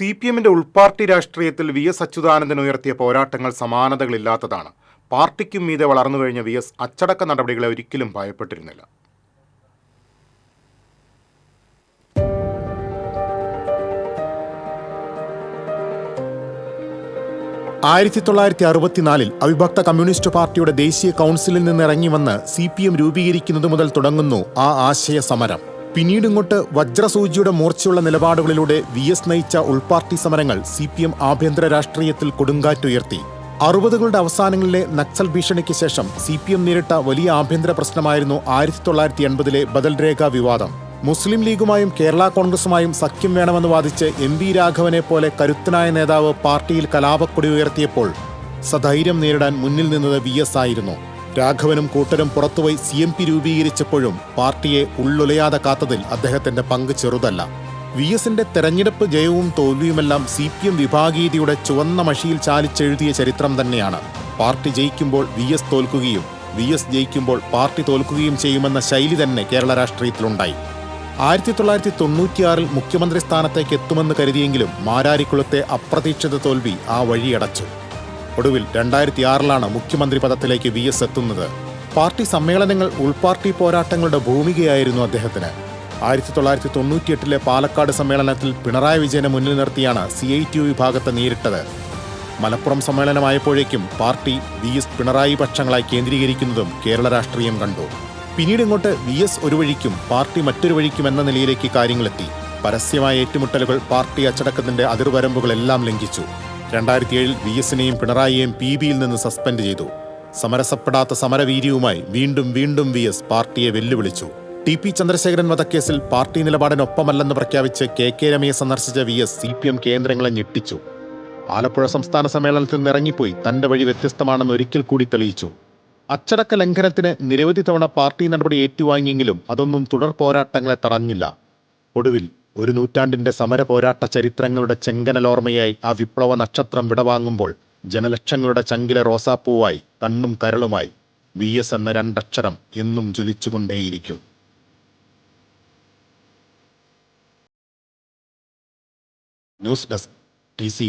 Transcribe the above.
C P എമ്മിന്റെ ഉൾപാർട്ടി രാഷ്ട്രീയത്തിൽ V S Achuthanandan ഉയർത്തിയ പോരാട്ടങ്ങൾ സമാനതകളില്ലാത്തതാണ്. പാർട്ടിക്കും മീതെ വളർന്നു കഴിഞ്ഞ വി എസ് അച്ചടക്ക നടപടികളെ ഒരിക്കലും ഭയപ്പെട്ടിരുന്നില്ല. ആയിരത്തി തൊള്ളായിരത്തി അറുപത്തിനാലിൽ അവിഭക്ത കമ്മ്യൂണിസ്റ്റ് പാർട്ടിയുടെ ദേശീയ കൗൺസിലിൽ നിന്ന് ഇറങ്ങി വന്ന് സി പി എം രൂപീകരിക്കുന്നത് മുതൽ തുടങ്ങുന്നു ആ ആശയ സമരം പിന്നീട് ഇങ്ങോട്ട് വജ്രസൂചിയുടെ മൂർച്ചയുള്ള നിലപാടുകളിലൂടെ വി എസ് നയിച്ച ഉൾപാർട്ടി സമരങ്ങൾ സി പി എം ആഭ്യന്തര രാഷ്ട്രീയത്തിൽ കൊടുങ്കാറ്റുയർത്തി അറുപതുകളുടെ അവസാനങ്ങളിലെ നക്സൽ ഭീഷണിക്ക് ശേഷം സി പി എം നേരിട്ട വലിയ ആഭ്യന്തര പ്രശ്നമായിരുന്നു ആയിരത്തി തൊള്ളായിരത്തി എൺപതിലെ ബദൽരേഖ വിവാദം. മുസ്ലിം ലീഗുമായും കേരള കോൺഗ്രസുമായും സഖ്യം വേണമെന്ന് വാദിച്ച് എം വി രാഘവനെ പോലെ കരുത്തനായ നേതാവ് പാർട്ടിയിൽ കലാപക്കൊടി ഉയർത്തിയപ്പോൾ സധൈര്യം നേരിടാൻ മുന്നിൽ നിന്നത് വി എസ് ആയിരുന്നു. രാഘവനും കൂട്ടരും പുറത്തുപോയി സി എം പി രൂപീകരിച്ചപ്പോഴും പാർട്ടിയെ ഉള്ളുലയാതെ കാത്തതിൽ അദ്ദേഹത്തിന്റെ പങ്ക് ചെറുതല്ല. വി എസിന്റെ തെരഞ്ഞെടുപ്പ് ജയവും തോൽവിയുമെല്ലാം സി പി എം വിഭാഗീയതയുടെ ചുവന്ന മഷിയിൽ ചാലിച്ചെഴുതിയ ചരിത്രം തന്നെയാണ്. പാർട്ടി ജയിക്കുമ്പോൾ വി എസ് തോൽക്കുകയും വി എസ് ജയിക്കുമ്പോൾ പാർട്ടി തോൽക്കുകയും ചെയ്യുമെന്ന ശൈലി തന്നെ കേരള രാഷ്ട്രീയത്തിലുണ്ടായി. ആയിരത്തി തൊള്ളായിരത്തി തൊണ്ണൂറ്റിയാറിൽ മുഖ്യമന്ത്രി സ്ഥാനത്തേക്ക് എത്തുമെന്ന് കരുതിയെങ്കിലും മാരാരിക്കുളത്തെ അപ്രതീക്ഷിത തോൽവി ആ വഴിയടച്ചു. ഒടുവിൽ രണ്ടായിരത്തി ആറിലാണ് മുഖ്യമന്ത്രി പദത്തിലേക്ക് വി എസ് എത്തുന്നത്. പാർട്ടി സമ്മേളനങ്ങൾ ഉൾപാർട്ടി പോരാട്ടങ്ങളുടെ ഭൂമികയായിരുന്നു അദ്ദേഹത്തിന്. ആയിരത്തി തൊള്ളായിരത്തി തൊണ്ണൂറ്റിയെട്ടിലെ പാലക്കാട് സമ്മേളനത്തിൽ പിണറായി വിജയനെ മുന്നിൽ നിർത്തിയാണ് സി ഐ ടി യു വിഭാഗത്തെ നേരിട്ടത്. മലപ്പുറം സമ്മേളനമായപ്പോഴേക്കും പാർട്ടി വി എസ് പിണറായി പക്ഷങ്ങളായി കേന്ദ്രീകരിക്കുന്നതും കേരള രാഷ്ട്രീയം കണ്ടു. പിന്നീട് ഇങ്ങോട്ട് വി എസ് ഒരു വഴിക്കും പാർട്ടി മറ്റൊരു വഴിക്കും എന്ന നിലയിലേക്ക് കാര്യങ്ങളെത്തി. പരസ്യമായ ഏറ്റുമുട്ടലുകൾ പാർട്ടി അച്ചടക്കത്തിന്റെ അതിർവരമ്പുകളെല്ലാം ലംഘിച്ചു. രണ്ടായിരത്തി ഏഴിൽ വി എസിനെയും പിണറായിയെയും പി ബിയിൽ നിന്ന് സസ്പെൻഡ് ചെയ്തു. സമരസപ്പെടാത്ത സമരവീര്യവുമായി വീണ്ടും വീണ്ടും വി എസ് പാർട്ടിയെ വെല്ലുവിളിച്ചു. ടി പി ചന്ദ്രശേഖരൻ വധക്കേസിൽ പാർട്ടി നിലപാടിനൊപ്പമല്ലെന്ന് പ്രഖ്യാപിച്ച് കെ കെ രമയെ സന്ദർശിച്ച V S C P M കേന്ദ്രങ്ങളെ ഞെട്ടിച്ചു. ആലപ്പുഴ സംസ്ഥാന സമ്മേളനത്തിൽ നിറങ്ങിപ്പോയി തന്റെ വഴി വ്യത്യസ്തമാണെന്ന് ഒരിക്കൽ കൂടി തെളിയിച്ചു. അച്ചടക്ക ലംഘനത്തിന് നിരവധി തവണ പാർട്ടി നടപടി ഏറ്റുവാങ്ങിയെങ്കിലും അതൊന്നും തുടർ പോരാട്ടങ്ങളെ തടഞ്ഞില്ല. ഒടുവിൽ ഒരു നൂറ്റാണ്ടിന്റെ സമര പോരാട്ട ചരിത്രങ്ങളുടെ ചെങ്കനലോർമ്മയായി ആ വിപ്ലവ നക്ഷത്രം വിടവാങ്ങുമ്പോൾ ജനലക്ഷങ്ങളുടെ ചങ്കിലെ റോസാപ്പൂവായി തണ്ണും കരളുമായി വി എസ് എന്ന രണ്ടക്ഷരം എന്നും ജ്വലിച്ചുകൊണ്ടേയിരിക്കും. News desk T C